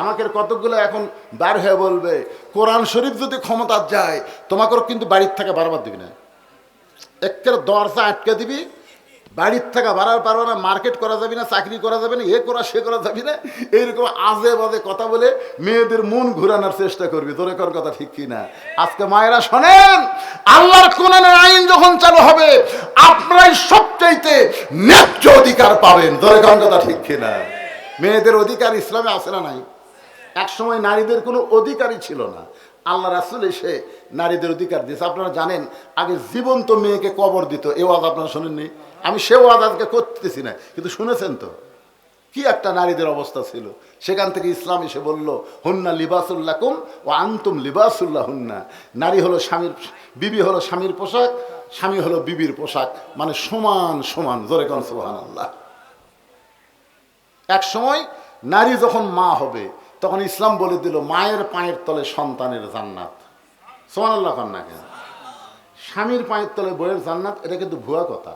আমাকে কতগুলো এখন বার হয়ে বলবে, কোরআন শরীফ যদি ক্ষমতা যায় তোমাকেও কিন্তু বাড়ির থেকে বারবার দিবি না। একের দরজা আটকে দিবি, বাড়ির থেকে বাড়ার পারবে না, মার্কেট করা যাবে না, চাকরি করা যাবে না, এ করা, সে করা যাবে না, এইরকম আজে বাজে কথা বলে মেয়েদের মন ঘুরানোর চেষ্টা করবি, তোর কর কথা ঠিক কি না আজকে মায়েরা শোনেন, আল্লাহর কোরআনের আইন যখন চালু হবে, আপনারাই সবচাইতে ন্যায্য অধিকার পাবেন, তোর কর কথা ঠিক কি না মেয়েদের অধিকার ইসলামে আছে না নাই? এক সময় নারীদের কোনো অধিকারই ছিল না। আল্লাহ রাসুল এসে নারীদের অধিকার দিয়েছে। আপনারা জানেন, আগে জীবন্ত মেয়েকে কবর দিত। এ ওয়াজ আপনারা শোনেননি? আমি সে ওয়াজ আজকে করতেছি না। কিন্তু শুনেছেন তো? কি একটা নারীদের অবস্থা ছিল। সেখান থেকে ইসলাম এসে বলল, হুন্না লিবাসুল্লাকুম ও আন্তুম লিবাসুল্লাহ হুন্না নারী হলো স্বামীর, বিবি হলো স্বামীর পোশাক, স্বামী হলো বিবির পোশাক। মানে সমান সমান। জোরে কন সুবহান আল্লাহ এক সময় নারী যখন মা হবে তখন ইসলাম বলে দিল, মায়ের পায়ের তলে সন্তানের জান্নাত। সোমান আল্লাহ কন্যা কেন? স্বামীর পায়ের তলে বইয়ের জান্নাত, এটা কিন্তু ভুয়া কথা।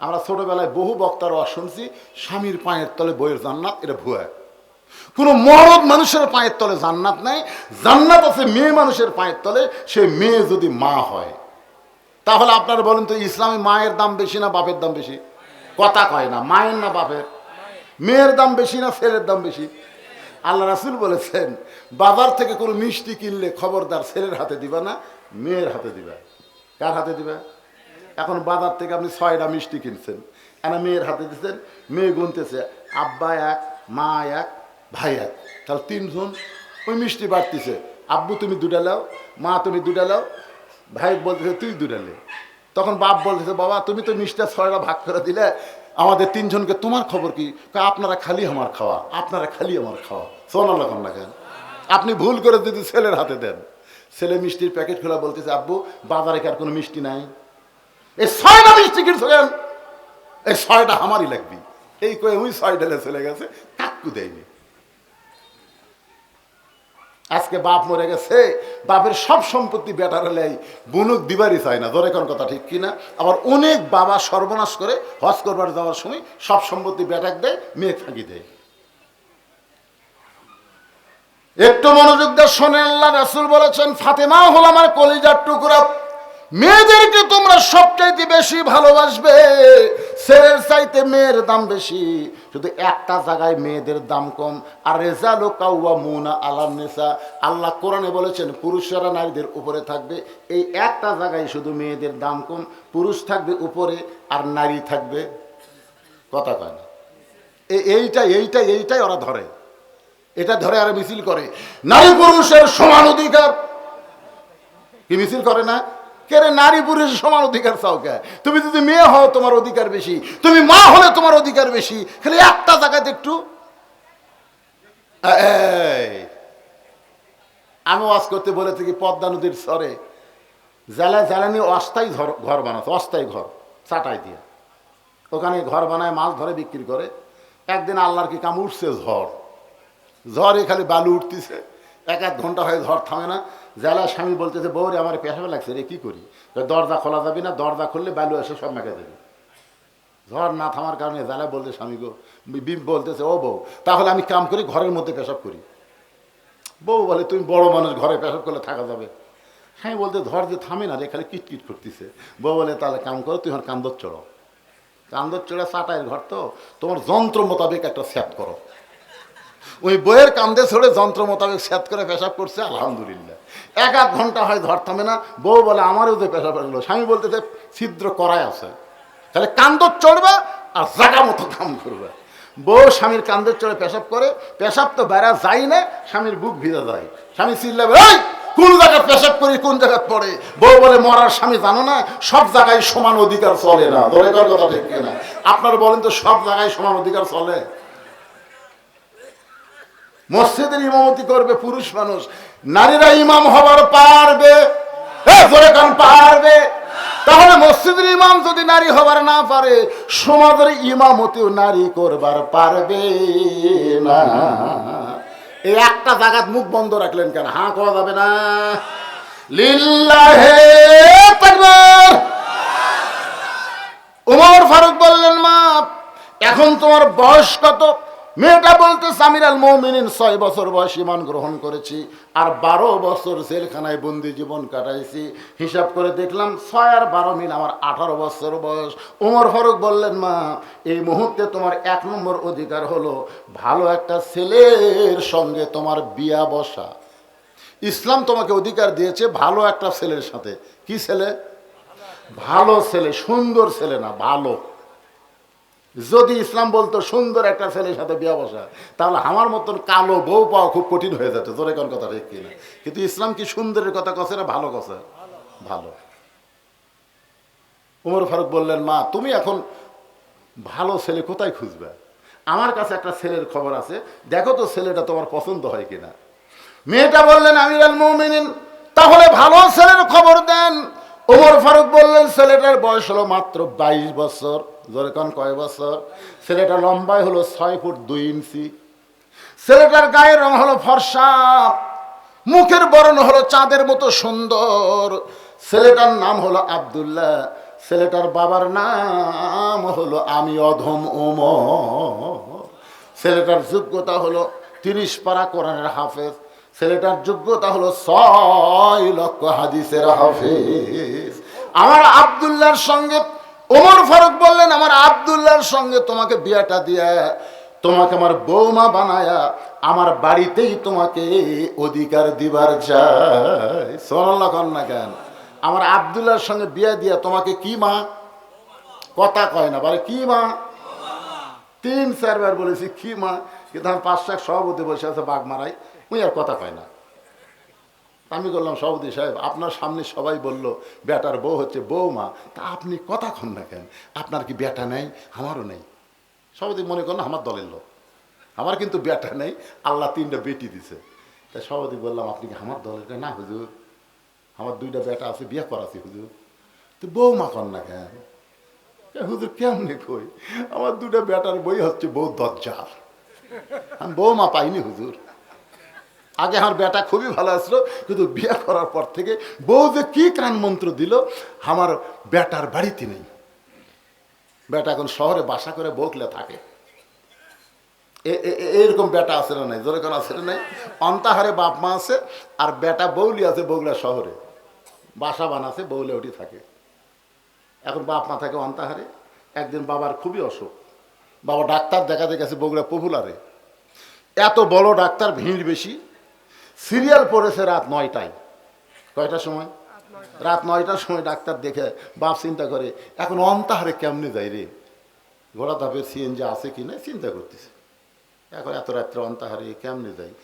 আমরা ছোটবেলায় বহু বক্তার ওয়াজ শুনছি, স্বামীর পায়ের তলে বইয়ের জান্নাত, এটা ভুয়া। কোনো মরদ মানুষের পায়ের তলে জান্নাত নাই, জান্নাত আছে মেয়ে মানুষের পায়ের তলে, সে মেয়ে যদি মা হয়। তাহলে আপনারা বলেন তো, ইসলামে মায়ের দাম বেশি না বাপের দাম বেশি? কথা কয় না, মায়ের না বাপের? মেয়ের দাম বেশি না ছেলের দাম বেশি? আল্লাহ রাসুল বলেছেন বাজার থেকে কোনো মিষ্টি কিনলে খবরদার ছেলের হাতে দিবা না, মেয়ের হাতে দিবা। কার হাতে দিবা? এখন বাজার থেকে আপনি ছয়টা মিষ্টি কিনছেন, এনা মেয়ের হাতে দিচ্ছেন মেয়ে গুনতেছে, আব্বা এক, মা এক, ভাই এক। তাহলে তিনজন, ওই মিষ্টি বাড়তিছে। আব্বু তুমি দুটা লাও, মা তুমি দুটা লাও, ভাই বলতেছে, তুই দুটা লে তখন বাপ বলতেছে, বাবা, তুমি তো মিষ্টিটা ছয়টা ভাগ করে দিলে আমাদের তিনজনকে তোমার খবর কি? আপনারা খালি আমার খাওয়া, আপনারা খালি আমার খাওয়া। সোনা লাগান না কেন? আপনি ভুল করে যদি ছেলের হাতে দেন। ছেলে মিষ্টির প্যাকেট খোলা বলতেছে, আব্বু, বাজারে আর কোনো মিষ্টি নাই? এই ছয়টা মিষ্টি কিনছো কেন? এই ছয়টা আমারই লাগবি। এই কয়ে ওই ছয় ঢেলে চলে গেছে, কাকু দেয়নি। আজকে বাপ মরে গেছে, বাপের সব সম্পত্তি বেটার হলে বুনুক দিবারই চায় না। জোরে কোন কথা ঠিক কিনা? আবার অনেক বাবা সর্বনাশ করে হজ করবার যাওয়ার সময় সব সম্পত্তি বেটাক দেয় মেয়ে ফাঁকি দেয়। একটু মনোযোগ দিয়ে শোনেন, আল্লাহ রাসুল বলেছেন, ফাতেমা হল আমার কলিজার টুকরা। মেয়েদেরকে সবচাইতে বেশি ভালোবাসবে ছেলের চাইতে মেয়ের দাম বেশি। শুধু একটা জায়গায় মেয়েদের দাম কম। আর রেজালো কাউয়া মুনা আলাম নেশা আল্লাহ কোরআনে বলেছেন, পুরুষরা নারীদের উপরে থাকবে। এই একটা জায়গায় শুধু মেয়েদের দাম কম, পুরুষ থাকবে উপরে আর নারী থাকবে। কথা কয় না? এইটা এইটা এইটাই ওরা ধরে। এটা ধরে আর মিছিল করে। নারী পুরুষের সমান অধিকার। কি মিছিল করে না? কে রে নারী পুরুষের সমান অধিকার চাও কে? তুমি যদি মেয়ে হও তোমার অধিকার বেশি, তুমি মা হলে তোমার অধিকার বেশি। খালি একটা জায়গাতে একটু। আমি ওয়াজ করতে বলে থাকি পদ্মা নদীর স্বরে জ্বালা জ্বালানি অস্থায়ী ঘর বানাতো, অস্থায়ী ঘর, চাটাই দিয়ে। ওখানে ঘর বানায়, মাছ ধরে, বিক্রি করে। একদিন আল্লাহর কি কাম, উঠছে ঝড়। ঝড়ে খালি বালু উঠতেছে। এক এক ঘণ্টা হয়ে ঝড় থামে না। জেলা স্বামী বলতেছে বৌরে আমার পেশাবে লাগছে রে, কি করি? দরজা খোলা যাবে না, দরজা খুললে বালু এসে সব মেখে দেবে। ঝড় না থামার কারণে জেলা বলতে স্বামী গো, বিম বলতেছে, ও বউ, তাহলে আমি কাম করি, ঘরের মধ্যে পেশাব করি। বউ বলে, তুমি বড় মানুষ, ঘরে পেশাব করলে থাকা যাবে। হ্যাঁ বলতে ধর যে থামে না রে, খালি কিটকিট করতেছে। বউ বলে, তাহলে কাম করো তুই এখন কান্দর চড়ো। কান্দর চড়ে চাটাইয়ের ঘর তো, তোমার যন্ত্র মোতাবেক একটা সেট করো। ওই বইয়ের কান্দে ছড়ে যন্ত্র মোতাবেক সেট করে পেশাব করছে, আলহামদুলিল্লাহ। এক আধ ঘণ্টা হয় ধর থামে না। বউ বলে, আমারও যে পেশাব এলো স্বামী বলতেছে, ছিদ্র করাই আছে। তাহলে কান্দর চড়বে আর জাগা মতো কাম করবে। বউ স্বামীর কান্দর চড়ে পেশাব করে। পেশাব তো বেড়া যায় না, স্বামীর বুক ভিজে যায়। স্বামী চিল্লাবে, এই, কোন জায়গায় পেশাব করি, কোন জায়গায় পড়ে? বউ বলে, মরার স্বামী জানো না, সব জায়গায় সমান অধিকার চলে না। ধরে কথা ঠিক না আপনারা বলেন তো, সব জায়গায় সমান অধিকার চলে? মসজিদের ইমামতি করবে পুরুষ মানুষ। নারীরা ইমাম হবার পারবে? পারবে? তাহলে মসজিদের ইমাম যদি নারী হবার না পারে, সমাজের ইমামতিও নারী করবার পারবে না। এই একটা জায়গাত মুখ বন্ধ রাখলেন কেন? হাঁ করা যাবে না। লিল্লাহে উমর ফারুক বললেন, মা, এখন তোমার বয়স কত? মেয়েটা বলতে, সামির আল মৌমিনিন ছয় বছর বয়স ইমান গ্রহণ করেছি আর বারো বছর জেলখানায় বন্দি জীবন কাটাইছি। হিসাব করে দেখলাম, ছয় আর বারো মিল আমার আঠারো বছর বয়স। ওমর ফারুক বললেন, মা, এই মুহূর্তে তোমার এক নম্বর অধিকার হলো ভালো একটা ছেলের সঙ্গে তোমার বিয়া বসা। ইসলাম তোমাকে অধিকার দিয়েছে ভালো একটা ছেলের সাথে। কি ছেলে? ভালো ছেলে, সুন্দর ছেলে না, ভালো। যদি ইসলাম বলতো, সুন্দর একটা ছেলের সাথে বিয়া বসা, তাহলে আমার মতন কালো বউ পাওয়া খুব কঠিন হয়ে যেত। জোরে কোন কথা ঠিক কিনা? কিন্তু ইসলাম কি সুন্দরের কথা কছে না ভালো কথা ভালো। উমর ফারুক বললেন, মা, তুমি এখন ভালো ছেলে কোথায় খুঁজবে? আমার কাছে একটা ছেলের খবর আছে। দেখো তো ছেলেটা তোমার পছন্দ হয় কিনা? মেয়েটা বললেন আমির আল তাহলে ভালো ছেলের খবর দেন। ওমর ফারুক বললেন, ছেলেটার বয়স হলো মাত্র বাইশ বছর। জোরে কন কয় বছর? ছেলেটা লম্বায় হলো ছয় ফুট দুই ইঞ্চি। ছেলেটার গায়ের রং হলো ফর্সা, মুখের বরণ হলো চাঁদের মতো সুন্দর। ছেলেটার নাম হলো আব্দুল্লাহ, ছেলেটার বাবার নাম হলো আমি অধম ওম ছেলেটার যোগ্যতা হলো তিরিশ পারা কোরআনের হাফেজ। ছেলেটার যোগ্যতা হলো ছয় লক্ষ হাদিসের হাফেজ। আমার আব্দুল্লাহর সঙ্গে ওমর ফারুক বললেন, আমার আবদুল্লার সঙ্গে তোমাকে বিয়াটা দিয়া, তোমাকে আমার বৌমা বানায়া, আমার বাড়িতেই তোমাকে অধিকার দিবার চাই। সোনাল্লা কন্যা কেন? আমার আব্দুল্লাহর সঙ্গে বিয়া দিয়া তোমাকে কি মা? কথা কয় না, বলে কি মা? তিন চারবার বলেছি, কি মা? কিন্তু আমার পাঁচ লাখ সভাপতি বসে আছে বাঘ মারাই উনি আর কথা কয় না। আমি বললাম, সভাপতি সাহেব, আপনার সামনে সবাই বলল, বেটার বউ হচ্ছে বৌমা তা আপনি কথা কন না কেন? আপনার কি বেটা নেই? আমারও নেই। সভাপতি মনে করল, আমার দলের লোক। আমার কিন্তু বেটা নেই, আল্লাহ তিনটা বেটি দিছে। তাই সভাপতি বললাম, আপনি কি আমার দলের? না, হুজুর। আমার দুইটা বেটা আছে, বিয়ে করাছি, হুজুর। তো বৌমা কন না কেন? হুজুর, কেমনে কই? আমার দুটা বেটার বই হচ্ছে বউ দজ্জাল। আমি বৌমা পাইনি, হুজুর। আগে আমার বেটা খুবই ভালো আসলো, কিন্তু বিয়ে করার পর থেকে বউ যে কি কান মন্ত্র দিল, আমার বেটার বাড়িতে নেই। বেটা এখন শহরে বাসা করে বকলে থাকে। এ- এ- এ- এরকম বেটা আছে না নাই? জোরে কোন আছে না নাই? অন্তাহারে বাপ মা আছে, আর বেটা বৌলি আছে বগুলা শহরে। বাসা বানাছে বৌলে ওটি থাকে। এখন বাপ মা থাকে অন্তাহারে। একদিন বাবার খুবই অসুখ। বাবা ডাক্তার দেখাতে গেছে বগুড়া পপুলারে। এত বড় ডাক্তার ভিড় বেশি। সিরিয়াল পড়েছে রাত নয়টায়। কয়টার সময়? রাত নয়টার সময় ডাক্তার দেখে বাপ চিন্তা করে, এখন অন্তাহারে কেমনে যায় রে? ঘোড়া ধাপের সিএনজি আছে কি না চিন্তা করতেছে। এখন এত রাত্রে অন্তাহারে কেমনে যায়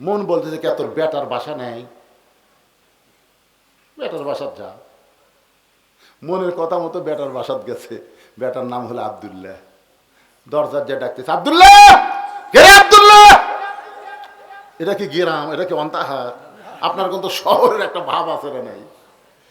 মন বলতেছে কে তোর বেটার বাসা নেই। বেটার বাসার যা। মনের কথা মতো বেটার বাসাত গেছে। বেটার নাম হলো আবদুল্লাহ। দরজার যে ডাকতেছে, আবদুল্লাহ! এটা কি গ্রাম? এটা কি অন্তাহার? আপনার কিন্তু শহরের একটা ভাব আছে না নাই